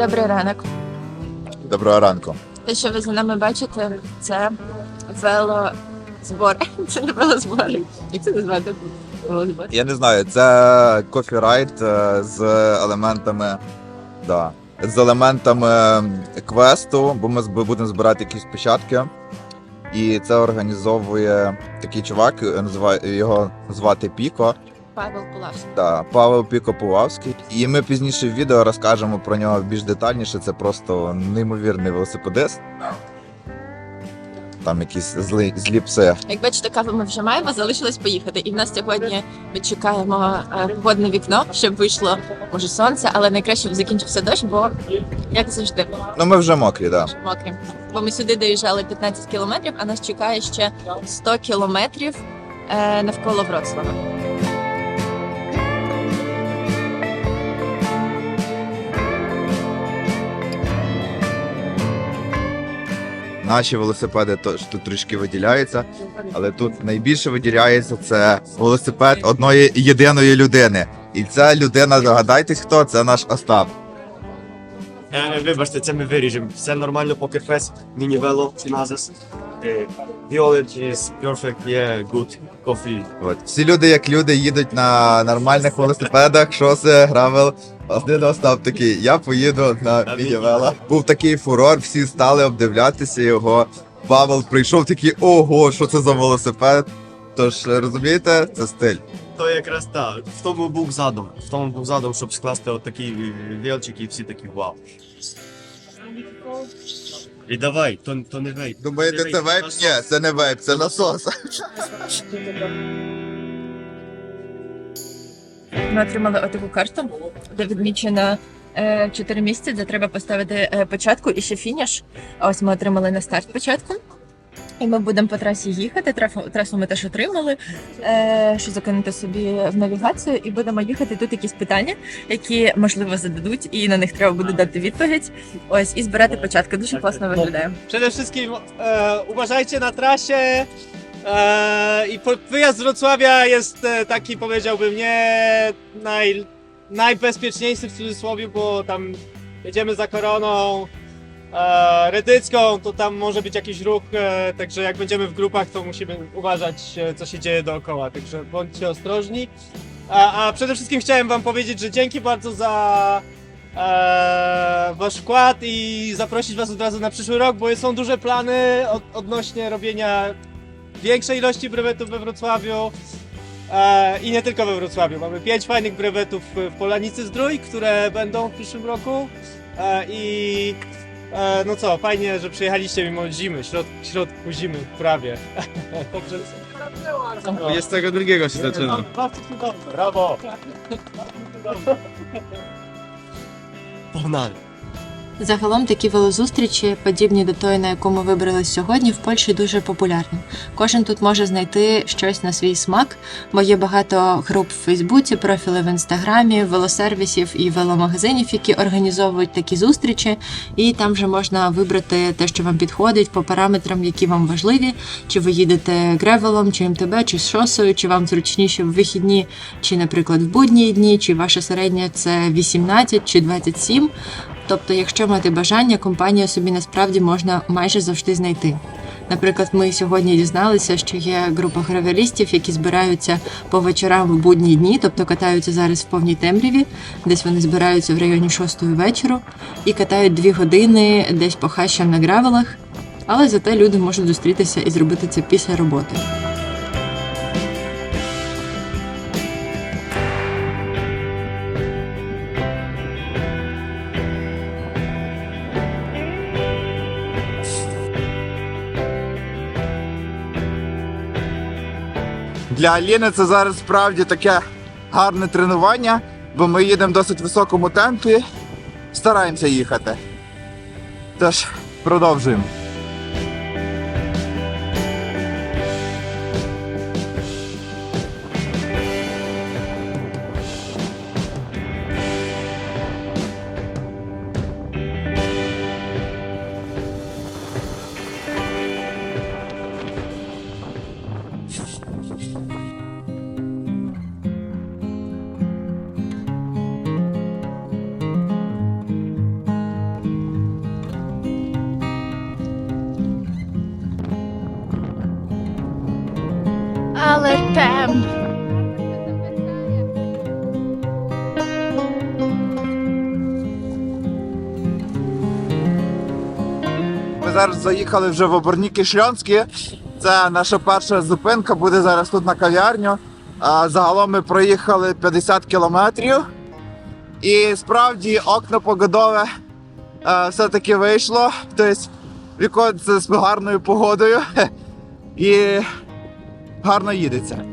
Добрий ранок. Доброго ранку. Те, що ви за нами бачите, це велозбори. Це не велозбори. Як це назвати? Велозбори. Я не знаю, це кофірайт е, з елементами. Да, з елементами квесту, бо ми будемо збирати якісь печатки. І це організовує такий чувак, е, його звати Піко. Павел Пулавський. Да, Павел Піко Пулавський. І ми пізніше в відео розкажемо про нього більш детальніше. Це просто неймовірний велосипедист. Там якісь злі, злі пси. Як бачите, каву ми вже маємо, залишилось поїхати. І в нас сьогодні ми чекаємо е, погодне вікно, щоб вийшло може сонце, але найкраще б закінчився дощ, бо як завжди Ну ми вже мокрі, так. Да. мокрі. Бо ми сюди доїжджали 15 кілометрів, а нас чекає ще 100 кілометрів е, навколо Вроцлава. Наші велосипеди тож тут трішки виділяються, але тут найбільше виділяється це велосипед одної єдиної людини. І ця людина, догадайтесь, хто це наш Остап. Е, Вибачте, це ми виріжемо. Все нормально, покерфест, міні-вело, назис. Violet is perfect, yeah, good, coffee. От. Всі люди, як люди, їдуть на нормальних велосипедах, шосе, гравел. Один Остап такий, я поїду на мінівела. Був такий фурор, всі стали обдивлятися його. Павел прийшов такий, ого, що це за велосипед. Тож розумієте, це стиль. То якраз так. В тому був задум. В тому був задум, щоб скласти отакий вілчик і всі такі вау. І давай, то, то не вейп. Думаєте, це вейп? Ні, це не вейп, це насос. Ми отримали отаку карту, де відмічено е, чотири місця, де треба поставити е, початку і ще фініш. А ось ми отримали на старт початку. І ми будемо по трасі їхати. Трасу, трасу ми теж отримали, е, що закинути собі в навігацію, і будемо їхати. Тут якісь питання, які можливо зададуть, і на них треба буде дати відповідь. Ось і збирати початку. Дуже klасно виглядає. Przede wszystkim e, uważajcie na trasie e, i po, wyjazd z Wrocławia jest e, taki powiedziałbym nie naj, najbezpieczniejszy w cudzysłowie, bo tam jedziemy za koroną e, redycką, to tam może być jakiś ruch, e, także jak będziemy w grupach to musimy uważać e, co się dzieje dookoła, także bądźcie ostrożni. A, a przede wszystkim chciałem wam powiedzieć, że dzięki bardzo za e, wasz wkład i zaprosić was od razu na przyszły rok, bo są duże plany od, odnośnie robienia większej ilości brewetów we Wrocławiu. E, I nie tylko we Wrocławiu. Mamy pięć fajnych brewetów w Polanicy Zdrój, które będą w przyszłym roku. E, I E, no co, fajnie, że przyjechaliście mimo zimy, środ, środku zimy prawie. Jest tego drugiego się zaczyna. Brawo! Pognali. Загалом такі велозустрічі, подібні до тої, на яку ми вибрали сьогодні, в Польщі дуже популярні. Кожен тут може знайти щось на свій смак, бо є багато груп в Фейсбуці, профіли в інстаграмі, велосервісів і веломагазинів, які організовують такі зустрічі, і там вже можна вибрати те, що вам підходить по параметрам, які вам важливі. Чи ви їдете гревелом, чи МТБ, чи з шосою, чи вам зручніше в вихідні, чи, наприклад, в будні дні, чи ваше середнє це 18 чи 27. Тобто, якщо мати бажання, компанію собі насправді можна майже завжди знайти. Наприклад, ми сьогодні дізналися, що є група гравелістів, які збираються по вечорам в будні дні, тобто катаються зараз в повній темряві, десь вони збираються в районі 6 вечора і катають 2 години десь по хащам на гравелах. Але зате люди можуть зустрітися і зробити це після роботи. Для Аліни це зараз справді таке гарне тренування, бо ми їдемо в досить високому темпі, стараємося їхати. Тож, продовжуємо. Темп. Ми зараз заїхали вже в Оборніки Шльонські. Це наша перша зупинка, буде зараз тут на кав'ярню. А загалом ми проїхали 50 кілометрів. І справді окно погодове е, все-таки вийшло. Тобто вікон з гарною погодою. І гарно їдеться.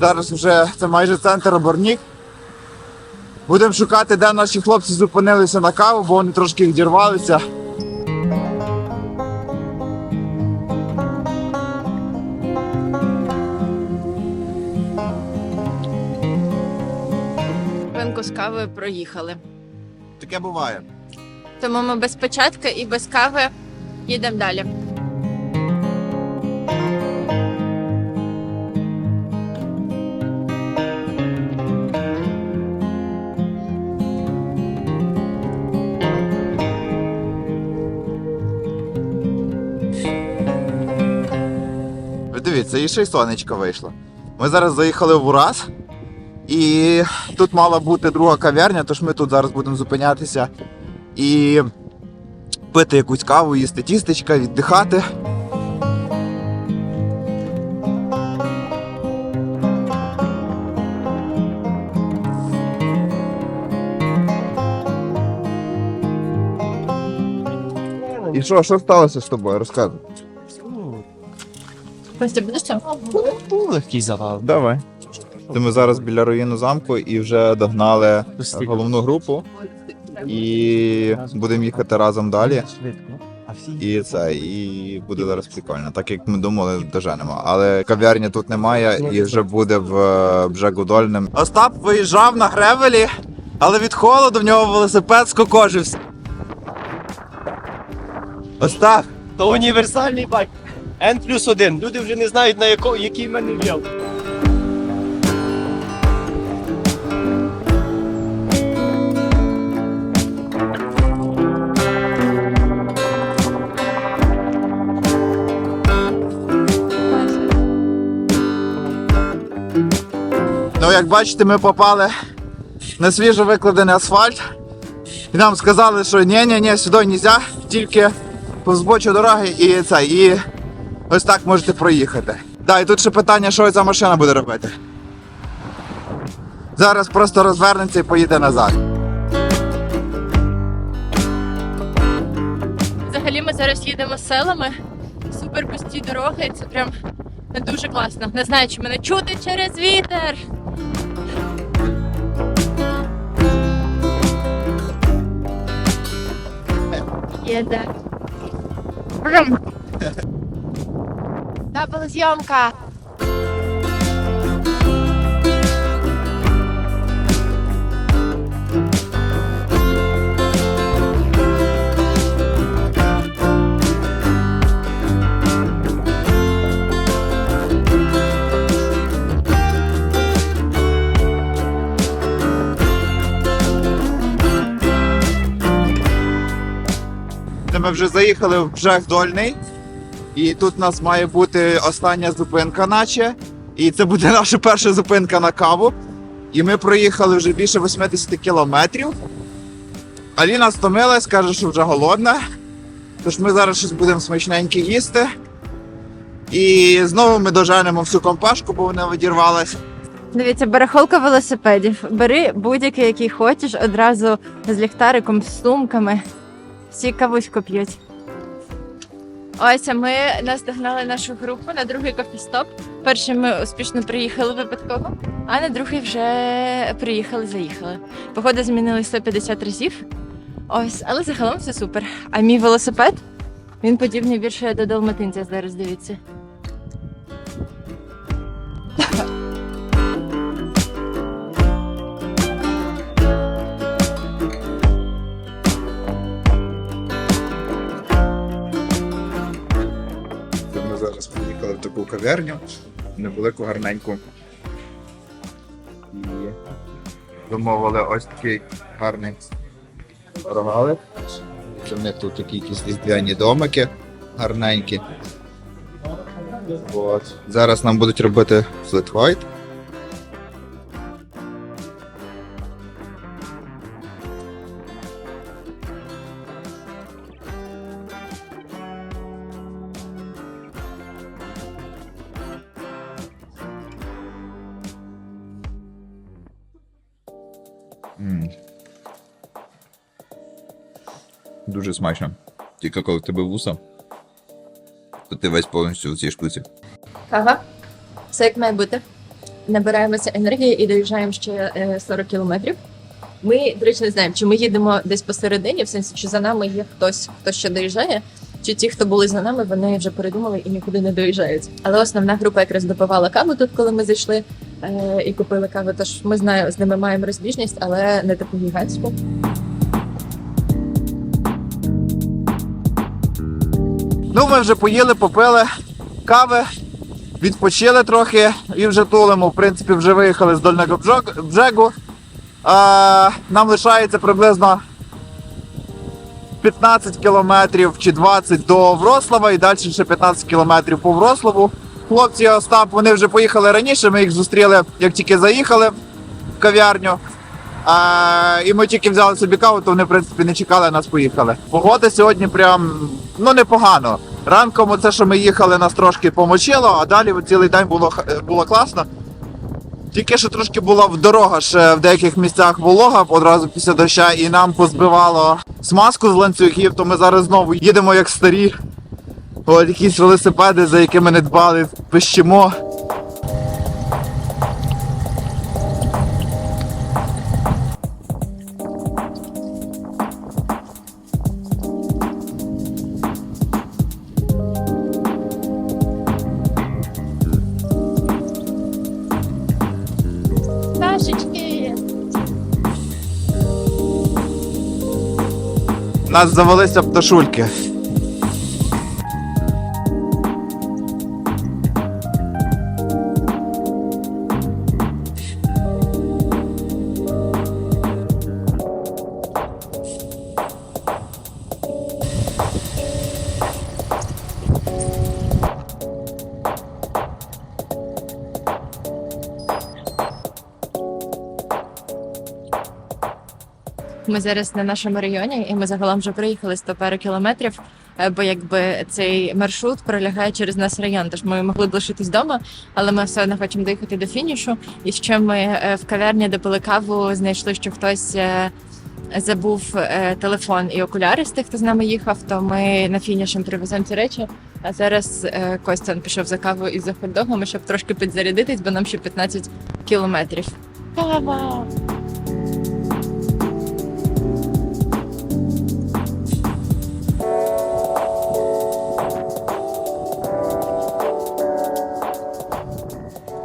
Зараз вже це майже центр Оборнік. Будемо шукати, де наші хлопці зупинилися на каву, бо вони трошки відірвалися. Винку з кавою проїхали. Таке буває. Тому ми без початку і без кави їдемо далі. Дивіться, і ще й сонечко вийшло. Ми зараз заїхали в Ураз, і тут мала бути друга кав'ярня, тож ми тут зараз будемо зупинятися і пити якусь каву, їсти тістечка, віддихати. І що, що сталося з тобою? Розказуй. Костя, будеш там? Легкий завал. Давай. То ми зараз біля руїну замку і вже догнали головну групу. І будемо їхати разом далі. І це, і буде зараз прикольно. Так як ми думали, доженемо. Але кав'ярні тут немає і вже буде в е, Бжегу Дольним. Остап виїжджав на гревелі, але від холоду в нього велосипед скокожився. Остап! То універсальний байк. N плюс один. Люди вже не знають, на яко, який в мене віл. Ну, як бачите, ми попали на свіжо викладений асфальт. І нам сказали, що ні, ні, ні, сюди не можна, тільки по збочу дороги і це, і ось так можете проїхати. Да, і тут ще питання, що ця машина буде робити. Зараз просто розвернеться і поїде назад. Взагалі ми зараз їдемо селами. Супер пусті дороги. Це прям дуже класно. Не знаю, чи мене чути через вітер. Їде. Брум. Дабл зйомка. Ми вже заїхали в Бжег Дольний. І тут у нас має бути остання зупинка, наче. І це буде наша перша зупинка на каву. І ми проїхали вже більше 80 кілометрів. Аліна стомилась, каже, що вже голодна. Тож ми зараз щось будемо смачненьке їсти. І знову ми доженемо всю компашку, бо вона відірвалась. Дивіться, барахолка велосипедів. Бери будь-який, який хочеш, одразу з ліхтариком, з сумками. Всі кавуську п'ють. Ось а ми наздогнали нашу групу на другий кофістоп. Перший ми успішно приїхали випадково, а на другий вже приїхали, заїхали. Погода змінилась 150 разів. Ось, але загалом все супер. А мій велосипед він подібний більше до далматинця зараз дивіться. Ми поїхали в таку кав'ярню, невелику гарненьку. І замовили ось такий гарний рогалик. Це в них тут такі якісь різдвяні домики гарненькі. От. Зараз нам будуть робити флет М. Дуже смачно. Тільки коли в тебе вуса, то ти весь повністю у цій штуці. Кава. Все як має бути. Набираємося енергії і доїжджаємо ще е, 40 кілометрів. Ми, до речі, не знаємо, чи ми їдемо десь посередині, в сенсі, чи за нами є хтось, хто ще доїжджає, чи ті, хто були за нами, вони вже передумали і нікуди не доїжджають. Але основна група якраз допивала каву тут, коли ми зайшли е, і купили каву. Тож ми знаю, з ними маємо розбіжність, але не таку гігантську. Ну, ми вже поїли, попили кави, відпочили трохи і вже тулимо. В принципі, вже виїхали з дольного бжегу. Нам лишається приблизно 15 кілометрів чи 20 до Врослава і далі ще 15 кілометрів по Врославу. Хлопці Остап, вони вже поїхали раніше, ми їх зустріли, як тільки заїхали в кав'ярню. А, і ми тільки взяли собі каву, то вони, в принципі, не чекали, нас поїхали. Погода сьогодні прям ну непогано. Ранком оце, що ми їхали, нас трошки помочило, а далі цілий день було, було класно. Тільки що трошки була в дорога ще в деяких місцях волога одразу після доща, і нам позбивало смазку з ланцюгів, то ми зараз знову їдемо як старі. От якісь велосипеди, за якими не дбали, пищимо. У нас завелися пташульки. Ми зараз на нашому районі, і ми загалом вже приїхали 100 пару кілометрів. е, Бо якби цей маршрут пролягає через нас район, тож ми могли б лишитись вдома, але ми все одно хочемо доїхати до фінішу. І ще ми е, в кав'ярні, де пили каву, знайшли, що хтось е, забув е, телефон і окуляри з тих, хто з нами їхав. То ми на фінішем привеземо ці речі. А зараз е, Костян пішов за кавою і за хот-догами, щоб трошки підзарядитись, бо нам ще 15 кілометрів. Кава!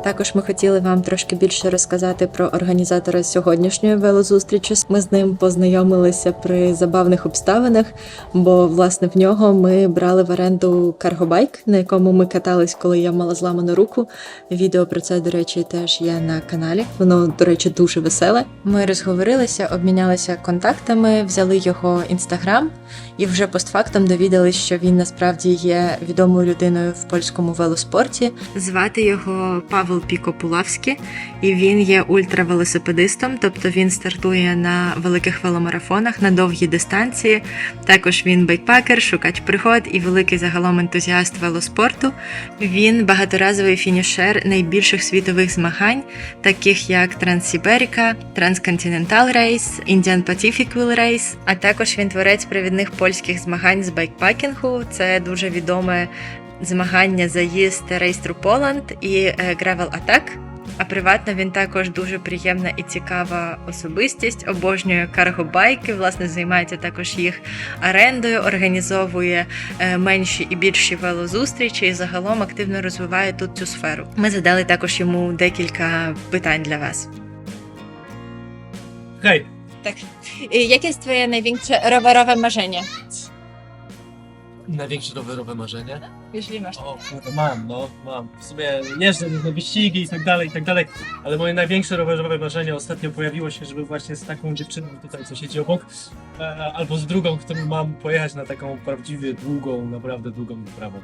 Також ми хотіли вам трошки більше розказати про організатора сьогоднішньої велозустрічі. Ми з ним познайомилися при забавних обставинах, бо власне в нього ми брали в оренду каргобайк, на якому ми катались, коли я мала зламану руку. Відео про це, до речі, теж є на каналі. Воно, до речі, дуже веселе. Ми розговорилися, обмінялися контактами, взяли його інстаграм і вже постфактом довідались, що він насправді є відомою людиною в польському велоспорті. Звати його Павел Пікопулавський, і він є ультравелосипедистом, тобто він стартує на великих веломарафонах на довгі дистанції. Також він байкпакер, шукач пригод і великий загалом ентузіаст велоспорту. Він багаторазовий фінішер найбільших світових змагань, таких як Транссіберіка, Трансконтинентал Рейс, Indian Pacific Wheel Race, а також він творець провідних польських змагань з байкпакінгу. Це дуже відоме змагання заїзд Through Poland і Gravel Attack. А приватно він також дуже приємна і цікава особистість. Обожнює каргобайки, власне, займається також їх орендою, організовує е, менші і більші велозустрічі і загалом активно розвиває тут цю сферу. Ми задали також йому декілька питань для вас. tak. Y, jakie jest twoje największe rowerowe marzenie? Największe rowerowe marzenie? Jeśli masz. O mam, no, mam. W sumie jeżdżę na wyścigi i tak dalej, i tak dalej, ale moje największe rowerowe marzenie ostatnio pojawiło się, żeby właśnie z taką dziewczyną tutaj, co siedzi obok, e, albo z drugą, którą mam, pojechać na taką prawdziwie długą, naprawdę długą wyprawę.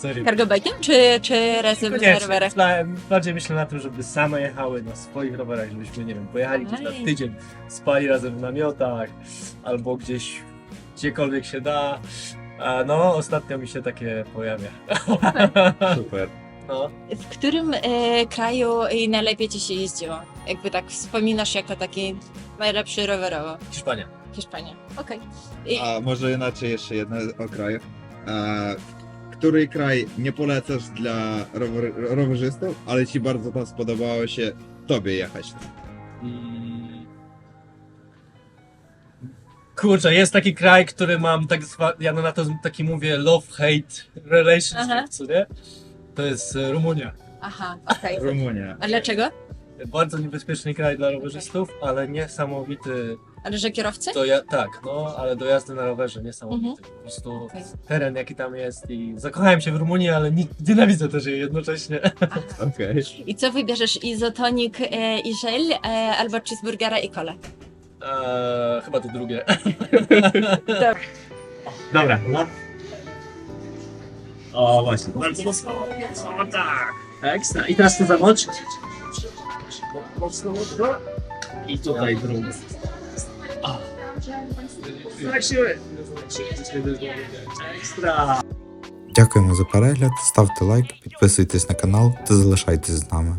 Serio. Cargobike'iem czy, czy razem z Koniecznie. Myślałem, bardziej myślę na tym, żeby same jechały na swoich rowerach, żebyśmy, nie wiem, pojechali gdzieś na Ej. tydzień, spali razem w namiotach, albo gdzieś, gdziekolwiek się da. A no, ostatnio mi się takie pojawia. Super. No. W którym e, kraju e, najlepiej ci się jeździło? Jakby tak wspominasz jako taki najlepszy rowerowo? Hiszpania. Hiszpania. Okej. I- A może inaczej jeszcze jedno o kraju. E, który kraj nie polecasz dla rower, rowerzystów, ale ci bardzo tam spodobało się tobie jechać? Mm. Kurczę, jest taki kraj, który mam tak zwa... ja na to taki mówię love-hate relationship, Aha. co nie? To jest e, Rumunia. Aha, okej. Rumunia. A dlaczego? Bardzo niebezpieczny kraj dla rowerzystów, ale niesamowity Ale że kierowcy? do ja... tak, no, ale do jazdy na rowerze niesamowity. Mhm. Po prostu Okej. teren jaki tam jest i zakochałem się w Rumunii, ale ni- nienawidzę też jej jednocześnie. Okej. I co wybierzesz? Izotonik e, i żel, e, albo cheeseburgera i kole? Eee, chyba to drugie. Dobra. Dobra, no. O, właśnie. Bardzo mocno. O, tak. Ekstra. I teraz to zamoczyć. Mocno, mocno. I tutaj drugą. Дякуємо за перегляд, ставте лайк, підписуйтесь на канал та залишайтесь з нами.